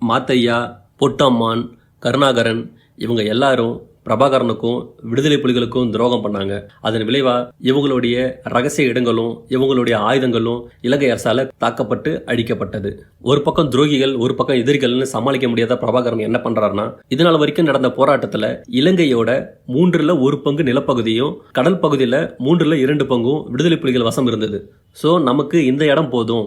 Speaker 1: மாத்தையா பொட்டம்மான் கருணாகரன் இவங்க எல்லாரும் பிரபாகரனுக்கும் விடுதலை புலிகளுக்கும் துரோகம் பண்ணாங்க. அதன் விளைவா இவங்களுடைய ரகசிய இடங்களும் இவங்களுடைய ஆயுதங்களும் இலங்கை அரசால தாக்கப்பட்டு அழிக்கப்பட்டது. ஒரு பக்கம் துரோகிகள் ஒரு பக்கம் எதிரிகள்னு சமாளிக்க முடியாத பிரபாகரன் என்ன பண்றாருன்னா இதனால் வரைக்கும் நடந்த போராட்டத்துல இலங்கையோட மூன்றுல ஒரு பங்கு நிலப்பகுதியும் கடல் பகுதியில் மூன்றுல இரண்டு பங்கும் விடுதலை புலிகள் வசம் இருந்தது. ஸோ நமக்கு இந்த இடம் போதும்.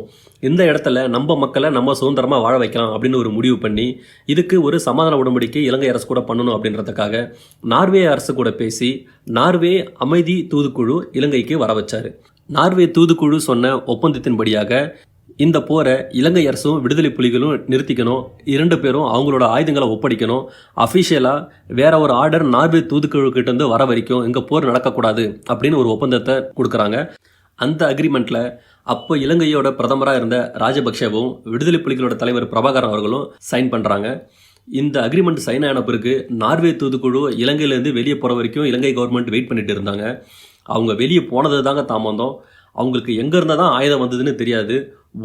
Speaker 1: இந்த இடத்துல நம்ம மக்களை நம்ம சுதந்திரமாக வாழ வைக்கலாம் அப்படின்னு ஒரு முடிவு பண்ணி இதுக்கு ஒரு சமாதான உடன்படிக்கை இலங்கை அரசு கூட பண்ணணும் அப்படின்றதுக்காக நார்வே அரசு கூட பேசி நார்வே அமைதி தூதுக்குழு இலங்கைக்கு வர வச்சாரு. நார்வே தூதுக்குழு சொன்ன ஒப்பந்தத்தின்படியாக இந்த போரை இலங்கை அரசும் விடுதலை புலிகளும் நிறுத்திக்கணும். இரண்டு பேரும் அவங்களோட ஆயுதங்களை ஒப்படைக்கணும். அஃபிஷியலாக வேற ஒரு ஆர்டர் நார்வே தூதுக்குழுக்கிட்டேருந்து இருந்து வர வரைக்கும் இங்கே போர் நடக்கக்கூடாது அப்படின்னு ஒரு ஒப்பந்தத்தை கொடுக்குறாங்க. அந்த அக்ரிமெண்ட்டில் அப்போ இலங்கையோட பிரதமராக இருந்த ராஜபக்சேவும் விடுதலை புலிகளோட தலைவர் பிரபாகரன் அவர்களும் சைன் பண்ணுறாங்க இந்த அக்ரிமெண்ட் சைன் ஆன பிறகு நார்வே தூதுக்குழு இலங்கையிலேருந்து வெளியே போகிற வரைக்கும் இலங்கை கவர்மெண்ட் வெயிட் பண்ணிட்டு இருந்தாங்க. அவங்க வெளியே போனது தாங்க தாமந்தம் அவங்களுக்கு எங்கே இருந்தால் தான் ஆயுதம் வந்ததுன்னு தெரியாது.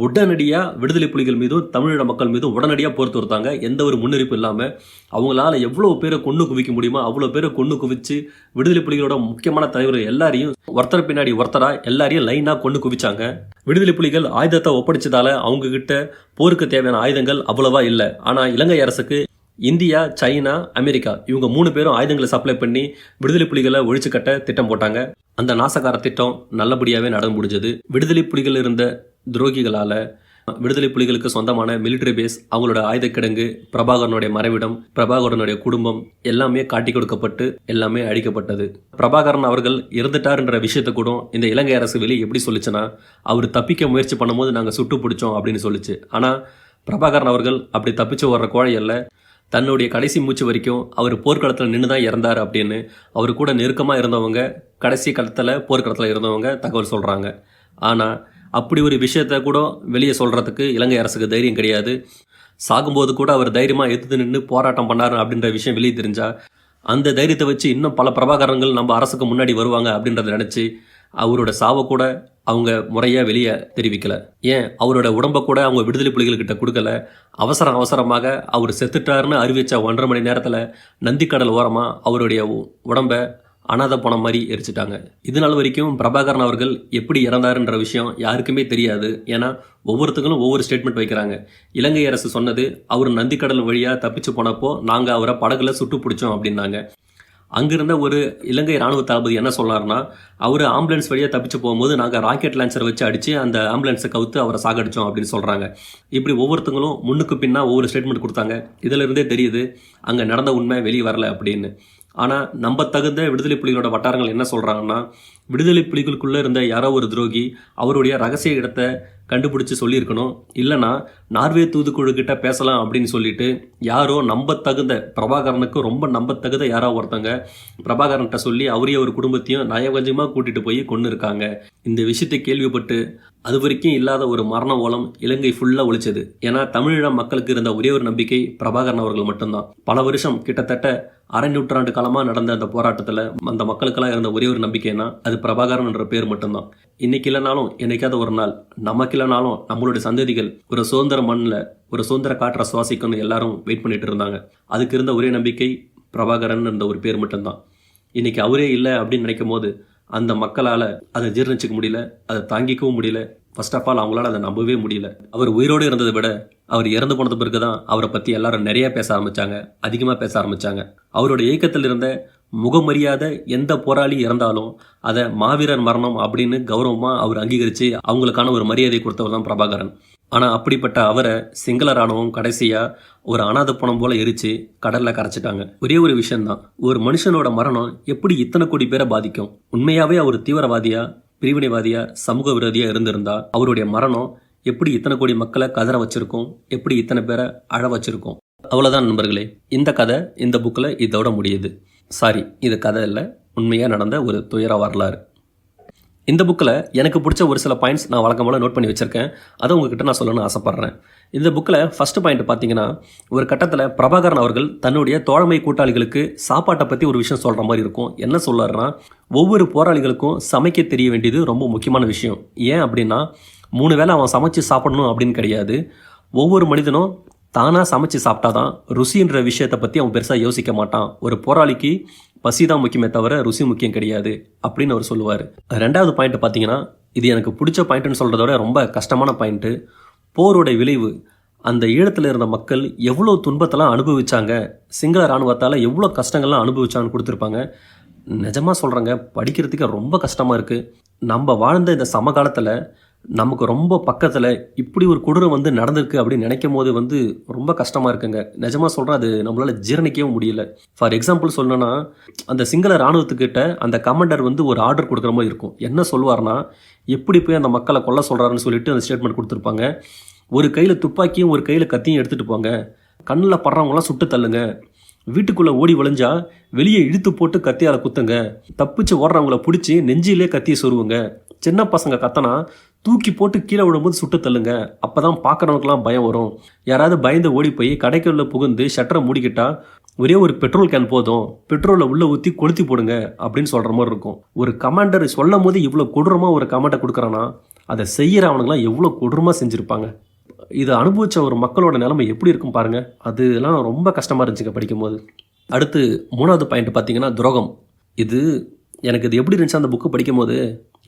Speaker 1: உடனடியாக விடுதலை புலிகள் மீதும் தமிழீழ மக்கள் மீதும் உடனடியாக போர் தொடுத்தாங்க. எந்த ஒரு முன்னறிப்பு இல்லாமல் அவங்களால எவ்வளோ பேரை கொண்டு குவிக்க முடியுமோ அவ்வளோ பேரை கொண்டு குவிச்சு விடுதலை புலிகளோட முக்கியமான தலைவர்கள் எல்லாரையும் ஒருத்தர் பின்னாடி ஒருத்தராக எல்லாரையும் லைனாக கொண்டு குவிச்சாங்க. விடுதலை புலிகள் ஆயுதத்தை ஒப்படைச்சதால அவங்க கிட்ட போருக்கு தேவையான ஆயுதங்கள் அவ்வளவா இல்லை. ஆனால் இலங்கை அரசுக்கு இந்தியா சைனா அமெரிக்கா இவங்க மூணு பேரும் ஆயுதங்களை சப்ளை பண்ணி விடுதலை புலிகளை ஒழிச்சு கட்ட திட்டம் போட்டாங்க. அந்த நாசகார திட்டம் நல்லபடியாகவே நடந்து முடிஞ்சது. விடுதலை புலிகள் இருந்த துரோகிகளால் விடுதலை புலிகளுக்கு சொந்தமான மிலிட்டரி பேஸ் அவங்களோட ஆயுதக்கிடங்கு பிரபாகரனுடைய மறைவிடம் பிரபாகரனுடைய குடும்பம் எல்லாமே காட்டி கொடுக்கப்பட்டு எல்லாமே அழிக்கப்பட்டது. பிரபாகரன் அவர்கள் இறந்துட்டாருன்ற விஷயத்தை கூட இந்த இலங்கை அரசு வெளியே எப்படி சொல்லுச்சுன்னா அவர் தப்பிக்க முயற்சி பண்ணும்போது நாங்கள் சுட்டு பிடிச்சோம் அப்படின்னு சொல்லிச்சு. ஆனால் பிரபாகரன் அவர்கள் அப்படி தப்பிச்சு வர்ற கோழையில் தன்னுடைய கடைசி மூச்சு வரைக்கும் அவர் போர்க்களத்தில் நின்று தான் இறந்தார் அப்படின்னு அவர் கூட நெருக்கமாக இருந்தவங்க கடைசி களத்தில் போர்க்களத்தில் இருந்தவங்க தகவல் சொல்கிறாங்க ஆனால் அப்படி ஒரு விஷயத்த கூட வெளியே சொல்கிறதுக்கு இலங்கை அரசுக்கு தைரியம் கிடையாது. சாகும்போது கூட அவர் தைரியமாக எதிர்த்து நின்று போராட்டம் பண்ணாரு அப்படின்ற விஷயம் வெளியே தெரிஞ்சால் அந்த தைரியத்தை வச்சு இன்னும் பல பிரபாகரங்கள் நம்ம அரசுக்கு முன்னாடி வருவாங்க அப்படின்றத நினச்சி அவரோட சாவை கூட அவங்க முறையாக வெளியே தெரிவிக்கலை. ஏன்? அவரோட உடம்பை கூட அவங்க விடுதலை புலிகள்கிட்ட கொடுக்கல. அவசரம் அவசரமாக அவர் செத்துட்டாருன்னு அறிவித்த ஒன்றரை மணி நேரத்தில் நந்திக்கடல் ஓரமாக அவருடைய உ- உடம்ப அனாதை பணம் மாதிரி எரிச்சிட்டாங்க. இது நாள் வரைக்கும் பிரபாகரன் அவர்கள் எப்படி இறந்தாருன்ற விஷயம் யாருக்குமே தெரியாது. ஏன்னா ஒவ்வொருத்தங்களும் ஒவ்வொரு ஸ்டேட்மெண்ட் வைக்கிறாங்க. இலங்கை அரசு சொன்னது அவர் நந்திக்கடல் வழியாக தப்பிச்சு போனப்போ நாங்கள் அவரை படகுல சுட்டு பிடிச்சோம் அப்படின்னாங்க. அங்கிருந்த ஒரு இலங்கை ராணுவ தளபதி என்ன சொன்னார்னா அவர் ஆம்புலன்ஸ் வழியாக தப்பிச்சு போகும்போது நாங்கள் ராக்கெட் லான்ச்சர் வச்சு அடித்து அந்த ஆம்புலன்ஸை கவுத்து அவரை சாகடிச்சோம் அப்படின்னு சொல்கிறாங்க இப்படி ஒவ்வொருத்தங்களும் முன்னுக்கு பின்னா ஒவ்வொரு ஸ்டேட்மெண்ட் கொடுத்தாங்க. இதுல இருந்தே தெரியுது அங்கே நடந்த உண்மை வெளியே வரல அப்படின்னு. ஆனால் நம்ப தகுந்த விடுதலை புலிகளோட வட்டாரங்கள் என்ன சொல்கிறாங்கன்னா விடுதலை புலிகளுக்குள்ளே இருந்த யாரோ ஒரு துரோகி அவருடைய ரகசிய இடத்தை கண்டுபிடிச்சி சொல்லியிருக்கணும். இல்லைனா நார்வே தூதுக்குழு கிட்ட பேசலாம் அப்படின்னு சொல்லிட்டு யாரோ நம்ப தகுந்த பிரபாகரனுக்கு ரொம்ப நம்ப தகுந்த யாரோ ஒருத்தங்க பிரபாகரன்கிட்ட சொல்லி அவரையும் ஒரு குடும்பத்தையும் நயவஞ்சமாக கூட்டிகிட்டு போய் கொண்டு இருக்காங்க இந்த விஷயத்தை கேள்விப்பட்டு அது வரைக்கும் இல்லாத ஒரு மரண ஓலம் இலங்கை ஃபுல்லாக ஒழிச்சது. ஏன்னா தமிழீழ மக்களுக்கு இருந்த ஒரே ஒரு நம்பிக்கை பிரபாகரன் அவர்கள் மட்டும்தான். பல வருஷம் கிட்டத்தட்ட அரை நூற்றாண்டு காலமாக நடந்த அந்த போராட்டத்தில் அந்த மக்களுக்கெல்லாம் இருந்த ஒரே ஒரு நம்பிக்கைனா அது பிரபாகரன் என்ற பேர் மட்டும்தான். இன்னைக்கு இல்லைனாலும் என்னைக்காவது ஒரு நாள் நமக்கு இல்லைனாலும் நம்மளுடைய சந்ததிகள் ஒரு சுதந்திர மண்ணில் ஒரு சுதந்திர காற்றை சுவாசிக்கணும்னு எல்லாரும் வெயிட் பண்ணிட்டு இருந்தாங்க. அதுக்கு இருந்த ஒரே நம்பிக்கை பிரபாகரன் என்ற ஒரு பேர் மட்டும்தான். இன்னைக்கு அவரே இல்லை அப்படின்னு நினைக்கும் போது அந்த மக்களால் அதை ஜீர்ணிச்சிக்க முடியல அதை தாங்கிக்கவும் முடியல. ஃபர்ஸ்ட் ஆஃப் ஆல் அவங்களால அதை நம்பவே முடியல. அவர் உயிரோடு இருந்ததை விட அவர் இறந்து போனது பிறகு தான் அவரை பற்றி எல்லாரும் நிறைய பேச ஆரம்பித்தாங்க அதிகமாக பேச ஆரம்பித்தாங்க அவரோட இயக்கத்தில் இருந்த முகமரியாத எந்த போராளி இறந்தாலும் அதை மாவீரர் மரணம் அப்படின்னு கௌரவமாக அவர் அங்கீகரித்து அவங்களுக்கான ஒரு மரியாதை கொடுத்தவர் தான் பிரபாகரன். ஆனால் அப்படிப்பட்ட அவரை சிங்கள ராணுவம் கடைசியாக ஒரு அனாத பணம் போல எரித்து கடலில் கரைச்சிட்டாங்க. ஒரே ஒரு விஷயம்தான். ஒரு மனுஷனோட மரணம் எப்படி இத்தனை கோடி பேரை பாதிக்கும்? உண்மையாகவே அவர் தீவிரவாதியா பிரிவினைவாதியா சமூக விரோதியாக இருந்திருந்தா அவருடைய மரணம் எப்படி இத்தனை கோடி மக்களை கதற வச்சிருக்கோம்? எப்படி இத்தனை பேரை அழ வச்சிருக்கோம்? அவ்வளோதான் நண்பர்களே. இந்த கதை இந்த புக்கில் இதோட முடியுது. சாரி இது கதை இல்லை. உண்மையாக நடந்த ஒரு துயர வரலாறு. இந்த புக்கில் எனக்கு பிடிச்ச ஒரு சில பாயிண்ட்ஸ் நான் வழக்கம் போல் நோட் பண்ணி வச்சுருக்கேன். அதை உங்ககிட்ட நான் சொல்லணும்னு ஆசைப்பட்றேன். இந்த புக்கில் ஃபர்ஸ்ட் பாயிண்ட் பார்த்தீங்கன்னா ஒரு கட்டத்தில் பிரபாகரன் அவர்கள் தன்னுடைய தோழமை கூட்டாளிகளுக்கு சாப்பாட்டை பற்றி ஒரு விஷயம் சொல்கிற மாதிரி இருக்கும். என்ன சொல்றாருன்னா ஒவ்வொரு போராளிகளுக்கும் சமைக்க தெரிய வேண்டியது ரொம்ப முக்கியமான விஷயம். ஏன் அப்படின்னா மூணு வேளை அவன் சமைச்சு சாப்பிடணும் அப்படின்னு கிடையாது. ஒவ்வொரு மனிதனும் தானாக சமைச்சு சாப்பிட்டாதான் ருசின்ற விஷயத்தை பற்றி அவன் பெருசாக யோசிக்க மாட்டான். ஒரு போராளிக்கு பசி தான் முக்கியமே தவிர ருசி முக்கியம் கிடையாது அப்படின்னு அவர் சொல்லுவார். ரெண்டாவது பாயிண்ட் பார்த்தீங்கன்னா இது எனக்கு பிடிச்ச பாயிண்ட்டுன்னு சொல்கிறத விட ரொம்ப கஷ்டமான பாயிண்ட்டு போருடைய விளைவு அந்த ஈழத்தில் இருந்த மக்கள் எவ்வளோ துன்பத்தெல்லாம் அனுபவிச்சாங்க சிங்கள இராணுவத்தால் எவ்வளோ கஷ்டங்கள்லாம் அனுபவிச்சான்னு கொடுத்துருப்பாங்க. நிஜமாக சொல்கிறேங்க படிக்கிறதுக்கு ரொம்ப கஷ்டமாக இருக்குது நம்ம வாழ்ந்த இந்த சமகாலத்தில் நமக்கு ரொம்ப பக்கத்தில் இப்படி ஒரு கொடூரம் வந்து நடந்திருக்கு அப்படின்னு நினைக்கும் போது வந்து ரொம்ப கஷ்டமாக இருக்குங்க. நிஜமாக சொல்கிறேன் அது நம்மளால் ஜீரணிக்கவும் முடியல. ஃபார் எக்ஸாம்பிள் சொல்லணும்னா அந்த சிங்கள இராணுவத்துக்கிட்ட அந்த கமாண்டர் வந்து ஒரு ஆர்டர் கொடுக்குற மாதிரி இருக்கும். என்ன சொல்லுவார்னா எப்படி போய் அந்த மக்களை கொல்ல சொல்கிறாருன்னு சொல்லிட்டு அந்த ஸ்டேட்மெண்ட் கொடுத்துருப்பாங்க. ஒரு கையில் துப்பாக்கியும் ஒரு கையில் கத்தியும் எடுத்துகிட்டு போங்க. கண்ணில் படுறவங்களாம் சுட்டு தள்ளுங்க. வீட்டுக்குள்ளே ஓடி ஒளிஞ்சா வெளியே இழுத்து போட்டு கத்தியால் குத்துங்க. தப்பிச்சு ஓடுறவங்கள பிடிச்சி நெஞ்சிலே கத்தியை சொருவுங்க. சின்ன பசங்க கத்தனா தூக்கி போட்டு கீழே விழும்போது சுட்டு தள்ளுங்க. அப்போ தான் பார்க்குறவங்களுக்குலாம் பயம் வரும். யாராவது பயந்து ஓடி போய் கடைக்குள்ளே புகுந்து ஷட்டரை மூடிக்கிட்டா ஒரே ஒரு பெட்ரோல் கேன் போதும். பெட்ரோலை உள்ளே ஊற்றி கொளுத்தி போடுங்க அப்படின்னு சொல்கிற மாதிரி இருக்கும். ஒரு கமாண்டர் சொல்லும் போது இவ்வளோ கொடூரமாக ஒரு கமாண்டை கொடுக்குறான்னா அதை செய்கிறவனுங்களாம் எவ்வளோ கொடூரமாக செஞ்சுருப்பாங்க. இதை அனுபவித்த ஒரு மக்களோட நிலைமை எப்படி இருக்கும் பாருங்கள் அதெல்லாம் ரொம்ப கஷ்டமாக இருந்துச்சுங்க படிக்கும்போது. அடுத்து மூணாவது பாயிண்ட் பார்த்தீங்கன்னா துரோகம். இது எனக்கு இது எப்படி இருந்துச்சு அந்த புக்கு படிக்கும்போது?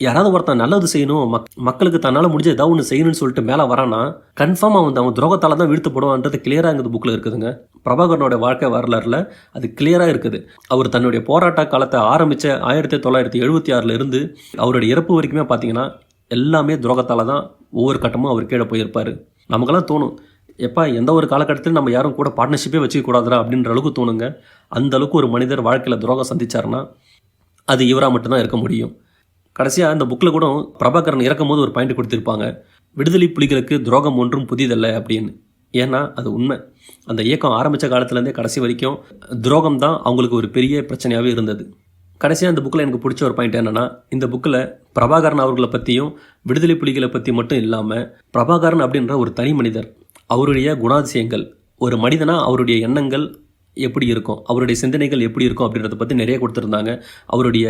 Speaker 1: யாராவது ஒருத்தன் நல்லது செய்யணும் மக் மக்களுக்கு தன்னால் முடிஞ்ச ஏதாவது ஒன்று செய்யணும்னு சொல்லிட்டு மேலே வரானா கன்ஃபார்ம் அவன் அவன் துரோகத்தால் தான் வீழ்த்தப்படுவான்றது கிளியராக இந்த புக்கில் இருக்குதுங்க. பிரபாகரனோட வாழ்க்கை வரலாறுல அது கிளியராக இருக்குது. அவர் தன்னுடைய போராட்ட காலத்தை ஆரம்பித்த ஆயிரத்தி தொள்ளாயிரத்தி எழுபத்தி ஆறில் இருந்து அவருடைய இறப்பு வரைக்குமே பார்த்தீங்கன்னா எல்லாமே துரோகத்தால் தான் ஒவ்வொரு கட்டமும் அவர் கீழே போயிருப்பார். நமக்கெல்லாம் தோணும் எப்பா எந்த ஒரு காலகட்டத்திலும் நம்ம யாரும் கூட பார்ட்னர்ஷிப்பே வச்சுக்கூடாதுரா அப்படின்ற அளவுக்கு தோணுங்க. அந்த அளவுக்கு ஒரு மனிதர் வாழ்க்கையில் துரோகம் சந்திச்சாருன்னா அது இவராக மட்டும்தான் இருக்க முடியும். கடைசியாக அந்த புக்கில் கூட பிரபாகரன் இறக்கும் போது ஒரு பாயிண்ட் கொடுத்துருப்பாங்க. விடுதலை புலிகளுக்கு துரோகம் ஒன்றும் புதிதல்ல அப்படின்னு. ஏன்னா அது உண்மை. அந்த இயக்கம் ஆரம்பித்த காலத்துலேருந்தே கடைசி வரைக்கும் துரோகம் தான் அவங்களுக்கு ஒரு பெரிய பிரச்சனையாகவே இருந்தது. கடைசியாக அந்த புக்கில் எனக்கு பிடிச்ச ஒரு பாயிண்ட் என்னென்னா இந்த புக்கில் பிரபாகரன் அவர்களை பற்றியும் விடுதலை புலிகளை பற்றி மட்டும் இல்லாமல் பிரபாகரன் அப்படின்ற ஒரு தனி மனிதர் அவருடைய குணாதிசயங்கள் ஒரு மனிதனாக அவருடைய எண்ணங்கள் எப்படி இருக்கும்? அவருடைய சிந்தனைகள் எப்படி இருக்கும் அப்படின்றத பற்றி நிறைய கொடுத்துருந்தாங்க. அவருடைய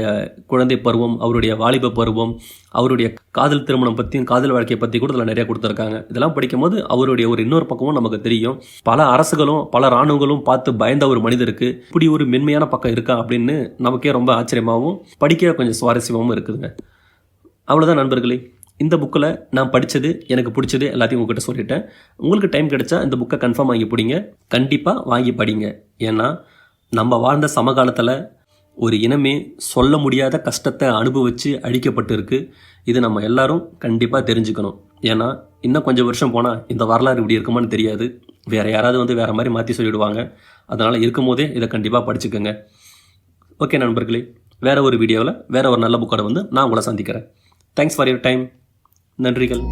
Speaker 1: குழந்தை பருவம் அவருடைய வாலிப பருவம் அவருடைய காதல் திருமணம் பற்றியும் காதல் வாழ்க்கையை பற்றி கூட இதில் நிறைய கொடுத்துருக்காங்க. இதெல்லாம் படிக்கும்போது அவருடைய ஒரு இன்னொரு பக்கமும் நமக்கு தெரியும். பல அரசுகளும் பல இராணுவங்களும் பார்த்து பயந்த ஒரு மனிதருக்கு இப்படி ஒரு மென்மையான பக்கம் இருக்கா அப்படின்னு நமக்கே ரொம்ப ஆச்சரியமாகவும் படிக்க கொஞ்சம் சுவாரஸ்யமாகவும் இருக்குதுங்க. அவ்வளோதான் நண்பர்களே. இந்த புக்கில் நான் படித்தது எனக்கு பிடிச்சது எல்லாத்தையும் உங்ககிட்ட சொல்லிட்டேன். உங்களுக்கு டைம் கிடைச்சா இந்த புக்கை கன்ஃபார்ம் வாங்கி பிடிங்க. கண்டிப்பாக வாங்கி படிங்க. ஏன்னா நம்ம வாழ்ந்த சமகாலத்தில் ஒரு இனமே சொல்ல முடியாத கஷ்டத்தை அனுபவித்து அழிக்கப்பட்டிருக்கு. இது நம்ம எல்லாரும் கண்டிப்பாக தெரிஞ்சுக்கணும். ஏன்னா இன்னும் கொஞ்சம் வருஷம் போனால் இந்த வரலாறு இப்படி இருக்குமான்னு தெரியாது. வேறு யாராவது வந்து வேறு மாதிரி மாற்றி சொல்லிவிடுவாங்க அதனால் இருக்கும் போதே இதை கண்டிப்பாக படிச்சுக்கோங்க. ஓகே நண்பர்களே. வேறு ஒரு வீடியோவில் வேறு ஒரு நல்ல புக்கோட வந்து நான் உங்களை சந்திக்கிறேன். தேங்க்ஸ் ஃபார் யுவர் டைம் நன்றிகள்.